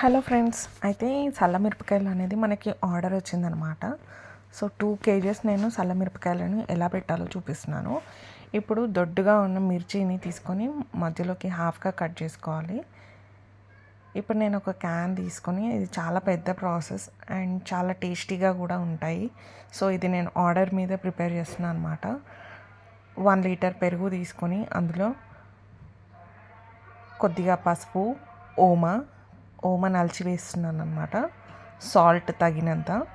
Hello friends అయితే సల్లమిరపకాయలు మిరపకాయలు అనేది మనకి ఆర్డర్ వచ్చిందనమాట. సో టూ కేజెస్ నేను సల్లమిరపకాయలను ఎలా పెట్టాలో చూపిస్తున్నాను. ఇప్పుడు దొడ్డుగా ఉన్న మిర్చిని తీసుకొని మధ్యలోకి హాఫ్గా కట్ చేసుకోవాలి. ఇప్పుడు నేను ఒక క్యాన్ తీసుకొని ఇది చాలా పెద్ద ప్రాసెస్ అండ్ చాలా టేస్టీగా కూడా ఉంటాయి. సో ఇది నేను ఆర్డర్ మీద ప్రిపేర్ చేస్తున్నాను అనమాట. వన్ లీటర్ పెరుగు తీసుకొని అందులో కొద్దిగా పసుపు ఓమా ఓమన్ అలచివేస్తున్నాను అనమాట సాల్ట్ తగినంత.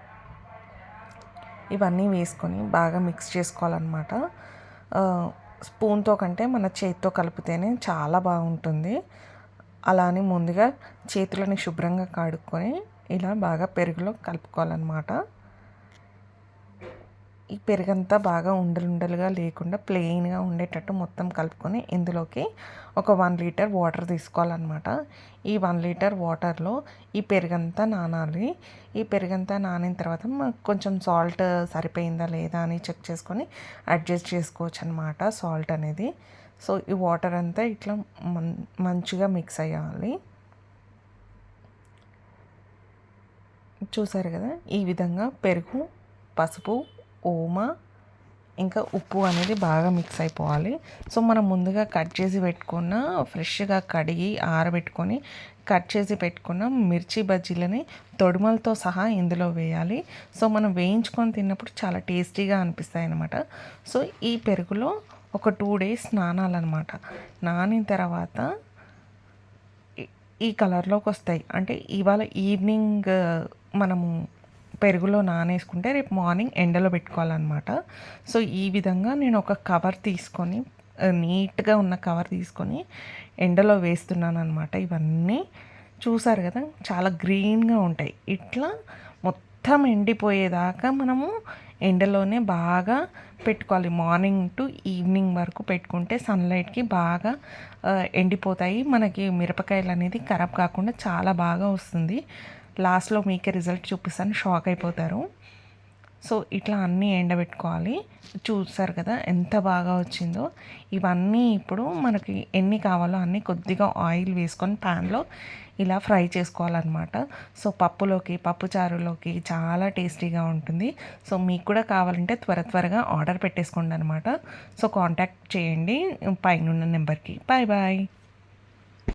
ఇవన్నీ వేసుకొని బాగా మిక్స్ చేసుకోవాలన్నమాట. స్పూన్తో కంటే మన చేతితో కలిపితేనే చాలా బాగుంటుంది. అలానే ముందుగా చేతులని శుభ్రంగా కడుక్కొని ఇలా బాగా పెరుగులో కలుపుకోవాలన్నమాట. ఈ పెరుగంతా బాగా ఉండలుండలుగా లేకుండా ప్లెయిన్గా ఉండేటట్టు మొత్తం కలుపుకొని ఇందులోకి ఒక వన్ లీటర్ వాటర్ తీసుకోవాలన్నమాట. ఈ వన్ లీటర్ వాటర్లో ఈ పెరుగంతా నానాలి. ఈ పెరుగంతా నానిన తర్వాత కొంచెం సాల్ట్ సరిపోయిందా లేదా అని చెక్ చేసుకొని అడ్జస్ట్ చేసుకోవచ్చు అనమాట సాల్ట్ అనేది. సో ఈ వాటర్ అంతా ఇట్లా మం మంచిగా మిక్స్ అయ్యాలి. చూసారు కదా? ఈ విధంగా పెరుగు పసుపు ఓమా ఇంకా ఉప్పు అనేది బాగా మిక్స్ అయిపోవాలి. సో మనం ముందుగా కట్ చేసి పెట్టుకున్న ఫ్రెష్గా కడిగి ఆరబెట్టుకొని కట్ చేసి పెట్టుకున్న మిర్చి బజ్జీలని తొడుమలతో సహా ఇందులో వేయాలి. సో మనం వేయించుకొని తిన్నప్పుడు చాలా టేస్టీగా అనిపిస్తాయి అన్నమాట. సో ఈ పెరుగులో ఒక టూ డేస్ నానాలన్నమాట. నానిన తర్వాత ఈ కలర్లోకి వస్తాయి. అంటే ఇవాళ ఈవినింగ్ మనము పెరుగులో నానేసుకుంటే రేపు మార్నింగ్ ఎండలో పెట్టుకోవాలన్నమాట. సో ఈ విధంగా నేను ఒక కవర్ తీసుకొని నీట్గా ఉన్న కవర్ తీసుకొని ఎండలో వేస్తున్నాను అనమాట ఇవన్నీ చూసారు కదా చాలా గ్రీన్గా ఉంటాయి. ఇట్లా మొత్తం ఎండిపోయేదాకా మనము ఎండలోనే బాగా పెట్టుకోవాలి. మార్నింగ్ టు ఈవినింగ్ వరకు పెట్టుకుంటే సన్లైట్కి బాగా ఎండిపోతాయి. మనకి మిరపకాయలు అనేది ఖరాబ్ కాకుండా చాలా బాగా వస్తుంది. లాస్ట్లో మీకే రిజల్ట్ చూపిస్తాను షాక్ అయిపోతారు. సో ఇట్లా అన్నీ ఎండబెట్టుకోవాలి. చూసారు కదా ఎంత బాగా వచ్చిందో. ఇవన్నీ ఇప్పుడు మనకి ఎన్ని కావాలో అన్నీ కొద్దిగా ఆయిల్ వేసుకొని ప్యాన్లో ఇలా ఫ్రై చేసుకోవాలన్నమాట. సో పప్పులోకి పప్పు చారులోకి చాలా టేస్టీగా ఉంటుంది. సో మీకు కూడా కావాలంటే త్వర త్వరగా ఆర్డర్ పెట్టేసుకోండి అనమాట సో కాంటాక్ట్ చేయండి పైన ఉన్న నెంబర్కి. Bye bye.